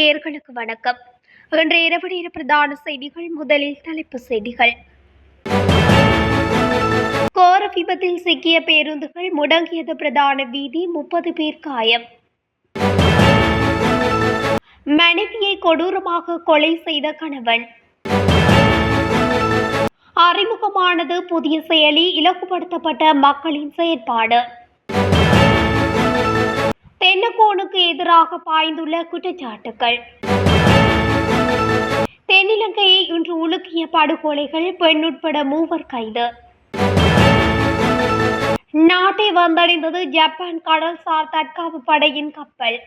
நேர்களுக்கு வணக்கம். இன்றைய இரவு நேர பிரதான செய்திகள் முதலில் தலைப்பு செய்திகள். கோர விபத்தில் சிக்கிய பேருந்துகள் முடங்கியது பிரதான வீதி முப்பது பேர் காயம். மனைவியை கொடூரமாக கொலை செய்த கணவன். அறிமுகமானது புதிய செயலி இலகுபடுத்தப்பட்ட மக்களின் செயற்பாடு. தென்னக்கோனுக்கு எதிராக பாய்ந்துள்ள குற்றச்சாட்டுகள் தென்னிலங்கையை இன்று உலுக்கிய படுகொலைகள் பெண் உட்பட மூவர் கைது. நாட்டை வந்தடைந்தது ஜப்பான் கடல்சார் தற்காப்பு படையின் கப்பல்.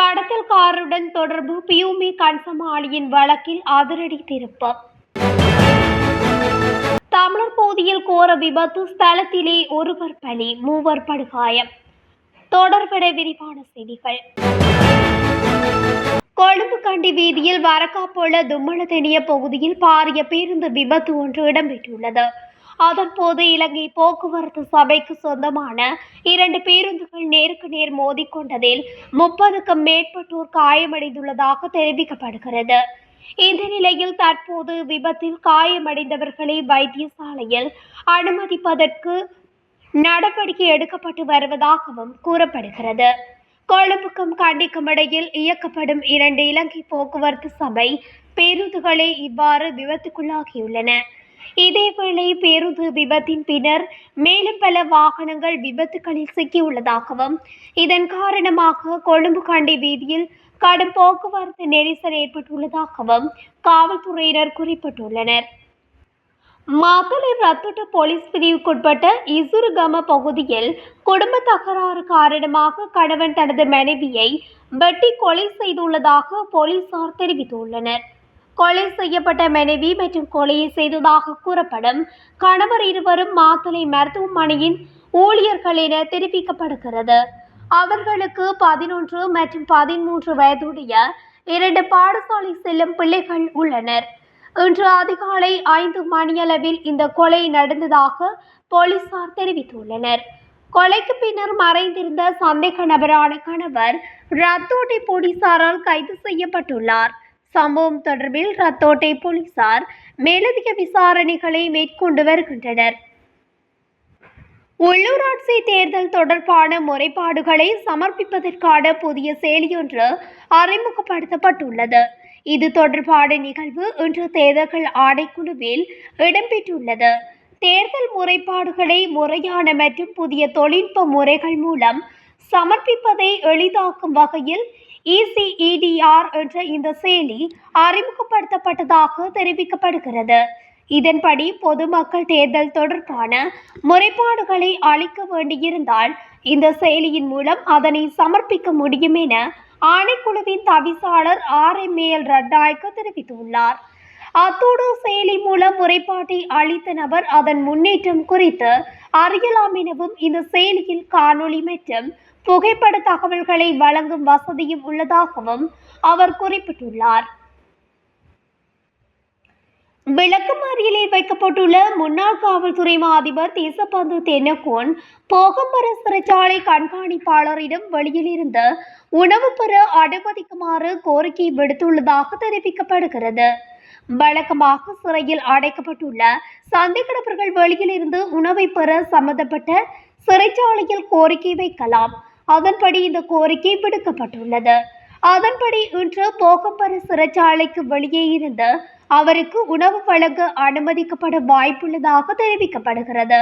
கடத்தல்காரருடன் தொடர்பு பியூமி கன்சமாளியின் வழக்கில் அதிரடி திருப்பம். தமிழர் பகுதியில் கோர விபத்து ஸ்தலத்திலே ஒருவர் பலி மூவர் படுகாயம். தொடர்பட விரிவான செய்திகள். கொழும்பு கண்டி வீதியில் வரக்காப்போல தும்மளதெனிய பகுதியில் பாரிய பேருந்து விபத்து ஒன்று இடம்பெற்றுள்ளது. அதன் போது இலங்கை போக்குவரத்து சபைக்கு சொந்தமான இரண்டு பேருந்துகள் நேருக்கு நேர் மோதிக்கொண்டதில் முப்பதுக்கும் மேற்பட்டோர் காயமடைந்துள்ளதாக தெரிவிக்கப்படுகிறது. இந்த நிலையில் தற்போது விபத்தில் காயமடைந்தவர்களை வைத்தியசாலையில் அனுமதிப்பதற்கு நடவடிக்கை எடுக்கப்பட்டு வருவதாகவும் கூறப்படுகிறது. கொழும்புக்கும் கண்டிக்கும் இடையில் இயக்கப்படும் இரண்டு இலங்கை போக்குவரத்து சபை பேருந்துகளே இவ்வாறு விபத்துக்குள்ளாகியுள்ளன. இதேவேளை பேருந்து விபத்தின் பின்னர் மேலும் பல வாகனங்கள் விபத்துகளில் சிக்கியுள்ளதாகவும் இதன் காரணமாக கொழும்பு கண்டி வீதியில் கடும் போக்குவரத்து நெரிசல் ஏற்பட்டுள்ளதாகவும் காவல்துறையினர் குறிப்பிட்டுள்ளனர். மாத்தளை ரத்தோட்ட போலீஸ் பிரிவுக்குட்பட்ட இசுருகம பகுதியில் குடும்ப தகராறு காரணமாக கணவன் தனது மனைவியை வெட்டி கொலை செய்துள்ளதாக போலீசார் தெரிவித்துள்ளனர். கொலை செய்யப்பட்ட மனைவி மற்றும் கொலையை செய்ததாக கூறப்படும் கணவர் இருவரும் மாத்தளை மருத்துவமனையின் ஊழியர்கள் என தெரிவிக்கப்படுகிறது. அவர்களுக்கு பதினொன்று மற்றும் பதிமூன்று வயதுடைய இரண்டு பாடசாலை செல்லும் பிள்ளைகள் உள்ளனர். இன்று அதிகாலை ஐந்து மணியளவில் இந்த கொலை நடந்ததாக போலீசார் தெரிவித்துள்ளனர். கொலைக்கு பின்னர் மறைந்திருந்த சந்தேக நபரான கணவர் ரத்தோட்டை போலீசாரால் கைது செய்யப்பட்டுள்ளார். சம்பவம் தொடர்பில் ரத்தோட்டை போலீசார் மேலதிக விசாரணைகளை மேற்கொண்டு வருகின்றனர். உள்ளூராட்சி தேர்தல் தொடர்பான முறைப்பாடுகளை சமர்ப்பிப்பதற்கான புதிய செயலியொன்று அறிமுகப்படுத்தப்பட்டுள்ளது. இது தொடர்பான நிகழ்வு இன்று தேர்தல்கள் ஆணைக்குழுவில் இடம்பெற்றுள்ளது. தேர்தல் முறைப்பாடுகளை முறையான மற்றும் புதிய தொழில்நுட்ப முறைகள் மூலம் சமர்ப்பிப்பதை எளிதாக்கும் வகையில் இசிஇடிஆர் என்ற இந்த செயலி அறிமுகப்படுத்தப்பட்டதாக தெரிவிக்கப்படுகிறது. இதன்படி பொதுமக்கள் தேர்தல் தொடர்பான முறைப்பாடுகளை அளிக்க வேண்டியிருந்தால் இந்த செயலியின் மூலம் அதனை சமர்ப்பிக்க முடியும் என ஆணைக்குழுவின் தவிசாளர் R. M. A. L. Ratnayake தெரிவித்துள்ளார். அத்தோடு செயலி மூலம் முறைப்பாட்டை அளித்த நபர் அதன் முன்னேற்றம் குறித்து அறியலாம் எனவும் இந்த செயலியில் காணொளி மற்றும் புகைப்பட தகவல்களை வழங்கும் வசதியும் உள்ளதாகவும் அவர் குறிப்பிட்டுள்ளார். விளக்கமறியலில் வைக்கப்பட்டுள்ள முன்னாள் காவல்துறை மா அதிபர் தேசப்பந்து தென்னகோன் போகம்பர சிறைச்சாலை கண்காணிப்பாளரிடம் வெளியிலிருந்து உணவு பெற அனுமதிக்குமாறு கோரிக்கை விடுத்துள்ளதாக தெரிவிக்கப்படுகிறது. வழக்கமாக சிறையில் அடைக்கப்பட்டுள்ள சந்தேக வெளியிலிருந்து உணவை பெற சம்பந்தப்பட்ட சிறைச்சாலையில் கோரிக்கை வைக்கலாம். அதன்படி இந்த கோரிக்கை விடுக்கப்பட்டுள்ளது. அதன்படி இன்று போகம்பர சிறைச்சாலைக்கு வெளியே இருந்து அவருக்கு உணவு வழங்க அனுமதிக்கப்பட வாய்ப்புள்ளதாக தெரிவிக்கப்படுகிறது.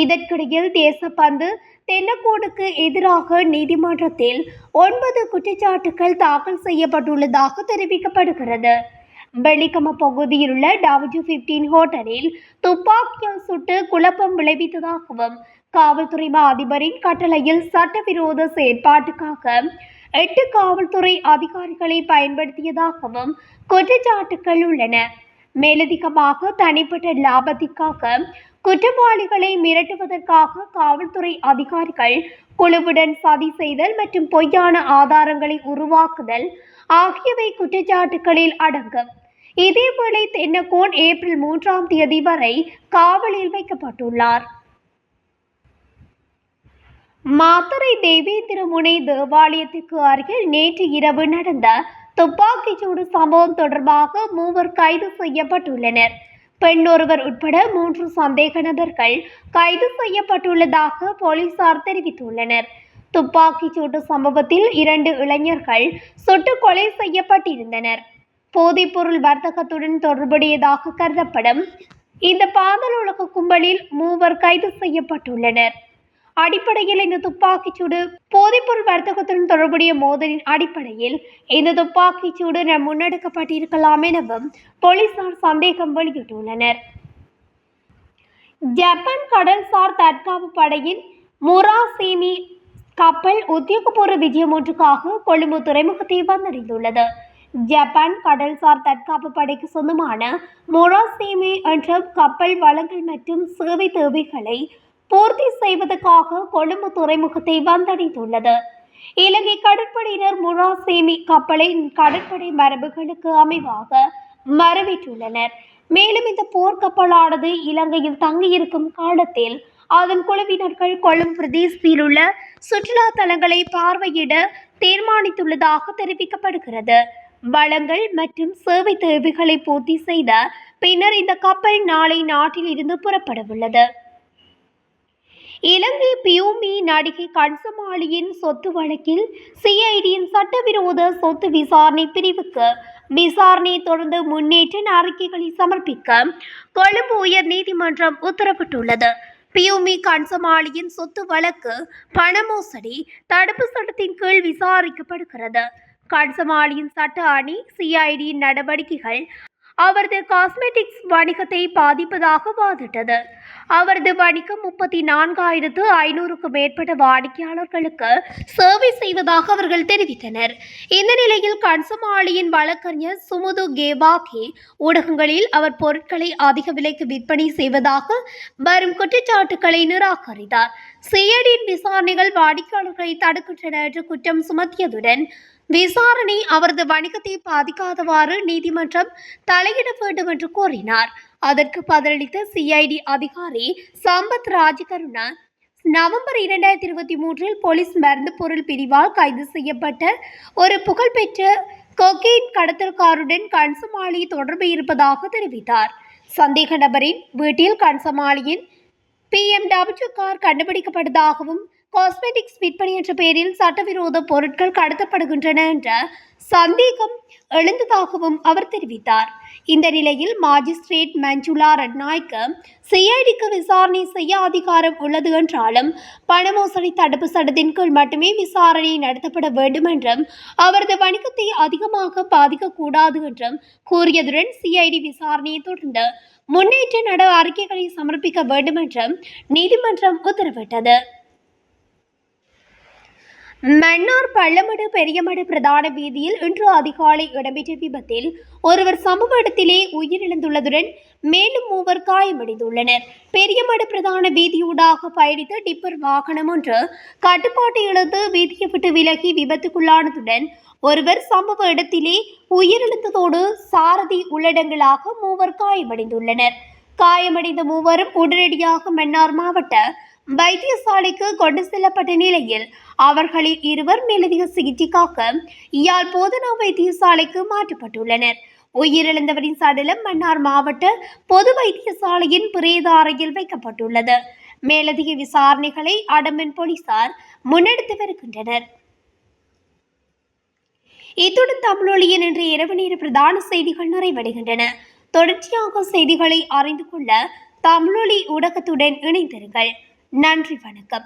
இதற்கிடையில் தேசப்பந்து தென்னக்கோடுக்கு எதிராக நீதிமன்றத்தில் ஒன்பது குற்றச்சாட்டுகள் தாக்கல் செய்யப்பட்டுள்ளதாக தெரிவிக்கப்படுகிறது. வெள்ளிக்கம பகுதியில் உள்ள டபிள்யூ பிப்டீன் ஹோட்டலில் துப்பாக்கியால் சுட்டு குழப்பம் விளைவித்ததாகவும் காவல்துறை மா அதிபரின் கட்டளையில் சட்டவிரோத செயற்பாட்டுக்காக எட்டு காவல்துறை அதிகாரிகளை பயன்படுத்தியதாகவும் குற்றச்சாட்டுகள் உள்ளன. மேலதிகமாக தனிப்பட்ட லாபத்திற்காக குற்றவாளிகளை மிரட்டுவதற்காக காவல்துறை அதிகாரிகள் குழுவுடன் சதி செய்தல் மற்றும் பொய்யான ஆதாரங்களை உருவாக்குதல் ஆகியவை குற்றச்சாட்டுகளில் அடங்கும். இதேவேளை தென்னகோன் ஏப்ரல் மூன்றாம் தேதி வரை காவலில் வைக்கப்பட்டுள்ளார். மாதுரை தேவி திருமுனை தேவாலயத்துக்கு அருகில் நேற்று இரவு நடந்த துப்பாக்கிச்சூடு சம்பவம் தொடர்பாக மூவர் கைது செய்யப்பட்டுள்ளனர். பெண் ஒருவர் உட்பட மூன்று சந்தேக நபர்கள் கைது செய்யப்பட்டுள்ளதாக போலீசார் தெரிவித்துள்ளனர். துப்பாக்கிச்சூடு சம்பவத்தில் இரண்டு இளைஞர்கள் சுட்டுக் கொலை செய்யப்பட்டிருந்தனர். போதைப்பொருள் வர்த்தகத்துடன் தொடர்புடையதாக கருதப்படும் இந்த பாதல் உலக கும்பலில் மூவர் கைது செய்யப்பட்டுள்ளனர். அடிப்படையில் இந்த துப்பாக்கிச்சூடு போதைப்பொருள் வர்த்தகத்துடன் தொடர்புடைய மோதலின் அடிப்படையில் இந்த துப்பாக்கிச்சூடு முன்னெடுக்கப்பட்டிருக்கலாம் எனவும் போலீசார் சந்தேகம் வெளியிட்டுள்ளனர். ஜப்பான் கடல்சார் தற்காப்பு படையின் முராசேமி கப்பல் உத்தியோகபூர்வ விஜயம் ஒன்றுக்காக கொழும்பு துறைமுகத்தை வந்தடைந்துள்ளது. ஜப்பான் கடல்சார் தற்காப்பு படைக்கு சொந்தமான மொராசேமி என்ற கப்பல் வளங்கள் மற்றும் சேவை தேவைகளை பூர்த்தி செய்வதற்காக கொழும்பு துறைமுகத்தை வந்தடைந்துள்ளது. இலங்கை கடற்படையினர் முராசேமி கப்பலை கடற்படை மரபுகளுக்கு அமைவாக மரவிட்டுள்ளனர் மேலும் இந்த போர்க்கப்பலானது இலங்கையில் தங்கியிருக்கும் காலத்தில் அதன் குழுவினர்கள் கொழும்பு பிரதேசத்தில் உள்ள சுற்றுலா தலங்களை பார்வையிட தீர்மானித்துள்ளதாக தெரிவிக்கப்படுகிறது. வளங்கள் மற்றும் சேவை தேவைகளை பூர்த்தி செய்த பின்னர் இந்த கப்பல் நாளை நாட்டில் இருந்து புறப்படவுள்ளது. இலங்கை பியூமி நடிகை கன்சமாளியின் சொத்து வழக்கில் சிஐடியின் சட்டவிரோத சொத்து விசாரணை பிரிவுக்கு விசாரணை தொடர்ந்து முன்னேற்ற அறிக்கைகளை சமர்ப்பிக்க கொழும்பு உயர் நீதிமன்றம் உத்தரவிட்டுள்ளது. பியூமி கன்சமாளியின் சொத்து வழக்கு பண மோசடி தடுப்பு சட்டத்தின் கீழ் விசாரிக்கப்படுகிறது. கன்சமாளியின் சட்ட அணி சிஐடியின் நடவடிக்கைகள் அவரது காஸ்மெட்டிக்ஸ் வணிகத்தை பாதிப்பதாக வாதிட்டது. அவரது வணிகம் முப்பத்தி நான்காயிரத்து ஐநூறுக்கும் மேற்பட்ட வாடிக்கையாளர்களுக்கு சேவை செய்வதாக அவர்கள் தெரிவித்தனர். இந்த நிலையில் கன்சமாளியின் வழக்கறிஞர் சுமுது கேபாகி ஊடகங்களில் அவர் பொருட்களை அதிக விலைக்கு விற்பனை செய்வதாக வரும் குற்றச்சாட்டுக்களை நிராகரித்தார். சிஐடியின் விசாரணைகள் வாடிக்கையாளர்களை தடுக்கின்றன என்று குற்றம் சுமத்தியதுடன் விசாரணை அவரது வணிகத்தை பாதிக்காதவாறு நீதிமன்றம் தலையிட வேண்டும் என்று கோரினார். அதற்கு பதிலளித்த சிஐடி அதிகாரி சம்பத் ராஜகருணா நவம்பர் இரண்டாயிரத்தி இருபத்தி மூன்றில் போலீஸ் மருந்து பொருள் பிரிவால் கைது செய்யப்பட்ட ஒரு புகழ்பெற்ற கொக்கெயின் கடத்தல்காருடன் கன்சமாளி தொடர்பு இருப்பதாக தெரிவித்தார். சந்தேக நபரின் வீட்டில் கன்சமாளியின் பிஎம்டபிள்யூ கார் கண்டுபிடிக்கப்பட்டதாகவும் காஸ்மெட்டிக்ஸ் விற்பனை என்ற பெயரில் சட்டவிரோத பொருட்கள் கடத்தப்படுகின்றன என்ற சந்தேகம் எழுந்ததாகவும் அவர் தெரிவித்தார். இந்த நிலையில் மாஜிஸ்ட்ரேட் மஞ்சுளா ரட்நாய்க்கு சிஐடிக்கு விசாரணை செய்ய அதிகாரம் உள்ளது என்றாலும் பண மோசடி தடுப்பு சட்டத்தின் கீழ் மட்டுமே விசாரணை நடத்தப்பட வேண்டும் என்றும் அவரது வணிகத்தை அதிகமாக பாதிக்கக்கூடாது என்றும் கூறியதுடன் சிஐடி விசாரணையை தொடர்ந்து முன்னேற்ற நட அறிக்கைகளை சமர்ப்பிக்க வேண்டும் என்றும் நீதிமன்றம் உத்தரவிட்டது. மன்னார் பள்ளமடு பெரியமடு பிரதான வீதியில் இன்று அதிகாலை இடம்பெற்ற விபத்தில் ஒருவர் சம்பவ இடத்திலே உயிரிழந்துள்ளதுடன் மேலும் மூவர் காயமடைந்துள்ளனர். பெரியமடு பிரதான வீதியூடாக பயணித்த டிப்பர் வாகனம் ஒன்று கட்டுப்பாட்டை இழந்து வீதியை விட்டு விலகி விபத்துக்குள்ளானதுடன் ஒருவர் சம்பவ இடத்திலே உயிரிழந்ததோடு சாரதி உள்ளடங்களாக மூவர் காயமடைந்துள்ளனர். காயமடைந்த மூவரும் உடனடியாக மன்னார் மாவட்ட வைத்தியசாலைக்கு கொண்டு செல்லப்பட்ட நிலையில் அவர்களில் இருவர் மேலதிக சிகிச்சைக்காக யாழ் போதனா வைத்தியசாலைக்கு மாற்றப்பட்டுள்ளனர். உயிரிழந்தவரின் சடலம் மன்னார் மாவட்ட பொது வைத்தியசாலையின் பிரேத அறையில் வைக்கப்பட்டுள்ளது. மேலதிக விசாரணைகளை அடம்பன் போலீசார் முன்னெடுத்து வருகின்றனர். இத்துடன் தமிழொலியின் இன்று இரவு நேர பிரதான செய்திகள் நிறைவடைகின்றன. தொடர்ச்சியாக செய்திகளை அறிந்து கொள்ள தமிழொலி ஊடகத்துடன் இணைந்திருங்கள். நன்றி வணக்கம்.